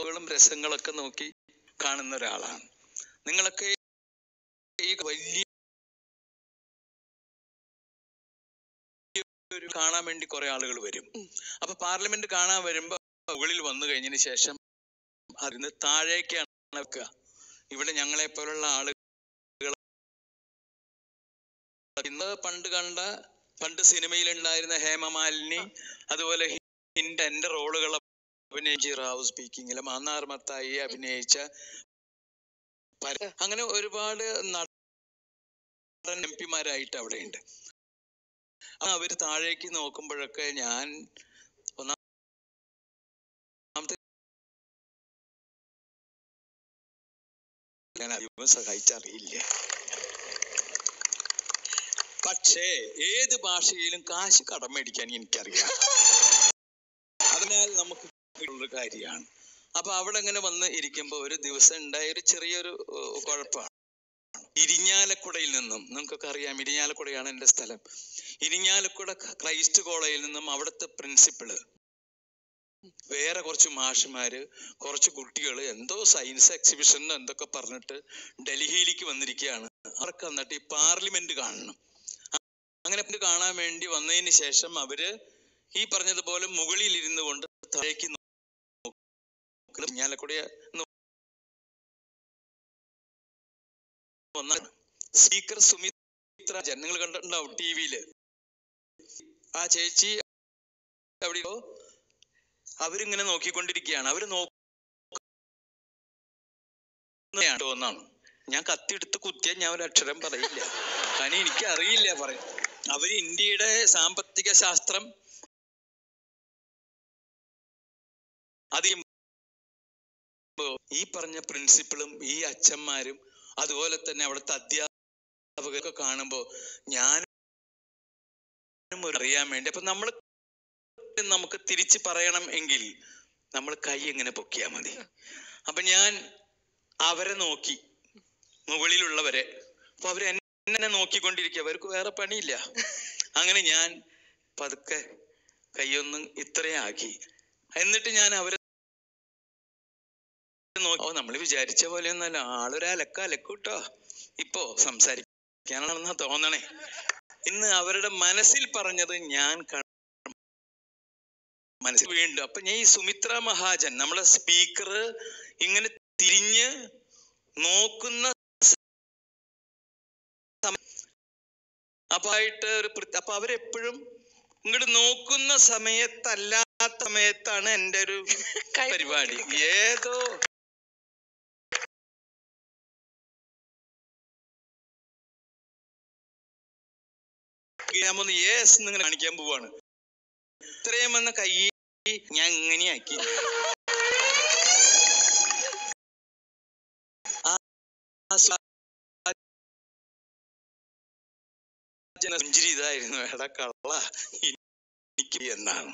സംഭവങ്ങളും രസങ്ങളൊക്കെ നോക്കി കാണുന്ന ഒരാളാണ്. നിങ്ങളൊക്കെ ഈ വലിയ ഒരു കാണാൻ വേണ്ടി കുറെ ആളുകൾ വരും. അപ്പൊ പാർലമെന്റ് കാണാൻ വരുമ്പോ മുകളിൽ വന്നു കഴിഞ്ഞതിന് ശേഷം അതിന് താഴേക്കാണ് വെക്കുക. ഇവിടെ ഞങ്ങളെ പോലുള്ള ആളുകൾ ഇന്ന് പണ്ട് കണ്ട പണ്ട് സിനിമയിൽ ഉണ്ടായിരുന്ന ഹേമമാലിനി അതുപോലെ ഹിന്റെ എന്റെ റോളുകൾ അഭിനയിച്ച റാവു സ്പീക്കിങ്ങിലും അന്നാർ മത്തായി അഭിനയിച്ച അങ്ങനെ ഒരുപാട് നടൻ എം പിമാരായിട്ട് അവിടെ ഉണ്ട് അവർ താഴേക്ക് നോക്കുമ്പോഴൊക്കെ ഞാൻ സഹായിച്ചറിയില്ല. പക്ഷേ ഏത് ഭാഷയിലും കാശ് കടം മേടിക്കാൻ എനിക്കറിയാം. അതിനാൽ നമുക്ക് ഉള്ള കാര്യമാണ്. അപ്പൊ അവിടെ അങ്ങനെ വന്ന് ഇരിക്കുമ്പോ ഒരു ദിവസം ഉണ്ടായ ഒരു ചെറിയൊരു കുഴപ്പമാണ്. ഇരിഞ്ഞാലക്കുടയിൽ നിന്നും നിങ്ങൾക്കൊക്കെ അറിയാം ഇരിഞ്ഞാലക്കുടയാണ് എന്റെ സ്ഥലം. ഇരിഞ്ഞാലക്കുട ക്രൈസ്റ്റ് കോളേജിൽ നിന്നും അവിടുത്തെ പ്രിൻസിപ്പിൾ വേറെ കുറച്ച് മാഷുമാര് കുറച്ച് കുട്ടികൾ എന്തോ സയൻസ് എക്സിബിഷൻ എന്തൊക്കെ പറഞ്ഞിട്ട് ഡൽഹിയിലേക്ക് വന്നിരിക്കുകയാണ്. അവർക്ക് എന്നിട്ട് ഈ പാർലമെന്റ് കാണണം. അങ്ങനെ കാണാൻ വേണ്ടി വന്നതിന് ശേഷം അവർ ഈ പറഞ്ഞതുപോലെ മുകളിൽ ഇരുന്നു കൊണ്ട് താഴേക്ക് ഞാലക്കുട സ്പീക്കർ സുമിത്ര ജനങ്ങൾ നിങ്ങൾ കണ്ടിട്ടുണ്ടാവും ടി വിയിൽ ആ ചേച്ചി എവിടെയോ അവരിങ്ങനെ നോക്കിക്കൊണ്ടിരിക്കുകയാണ്. അവർ നോക്കുന്നതാണ് ഞാൻ ഞാൻ കത്തിയെടുത്ത് കുത്തിയാൽ ഞാൻ ഒരു അക്ഷരം പറയില്ല. കാരണം എനിക്ക് അറിയില്ല പറയും. അവർ ഇന്ത്യയുടെ സാമ്പത്തിക ശാസ്ത്രം അത് ഈ പറഞ്ഞ പ്രിൻസിപ്പളും ഈ അച്ഛന്മാരും അതുപോലെ തന്നെ അവിടുത്തെ അധ്യാപകരൊക്കെ കാണുമ്പോൾ ഞാനും അറിയാൻ വേണ്ടി. അപ്പൊ നമ്മൾ നമുക്ക് തിരിച്ചു പറയണം എങ്കിൽ നമ്മൾ കൈ എങ്ങനെ പൊക്കിയാ മതി. അപ്പൊ ഞാൻ അവരെ നോക്കി മുകളിലുള്ളവരെ. അപ്പൊ അവർ എന്നെ നോക്കിക്കൊണ്ടിരിക്കുക. അവർക്ക് വേറെ പണിയില്ല. അങ്ങനെ ഞാൻ പതുക്കെ കൈയൊന്നും ഇത്രയും ആക്കി. എന്നിട്ട് ഞാൻ അവരെ നോക്കി. ഓ നമ്മൾ വിചാരിച്ച പോലെ ഒന്നല്ല ആളൊരു അലക്ക അലക്കൂട്ടോ. ഇപ്പോ സംസാരിക്കാനാണെന്നാ തോന്നണേ. ഇന്ന് അവരുടെ മനസ്സിൽ പറഞ്ഞത് ഞാൻ മനസ്സിൽ വീണ്ടും. അപ്പൊ ഞാൻ ഈ സുമിത്ര മഹാജൻ നമ്മളെ സ്പീക്കർ ഇങ്ങനെ തിരിഞ്ഞ് നോക്കുന്ന അപ്പായിട്ട് അപ്പൊ ഒരു അപ്പൊ അവരെപ്പോഴും ഇങ്ങോട്ട് നോക്കുന്ന സമയത്തല്ലാത്ത സമയത്താണ് എന്റെ ഒരു പരിപാടി. ഏതോ ഒന്ന് യേസ് എന്നിങ്ങനെ കാണിക്കാൻ പോവാണ് ഇത്രയും വന്ന കൈ ഞാൻ ഇങ്ങനെയാക്കി ആ ആ സ്വാ- ജന- പുഞ്ചിരി ഇതായിരുന്നു എടാ കള്ള എനിക്ക് എന്നാണ്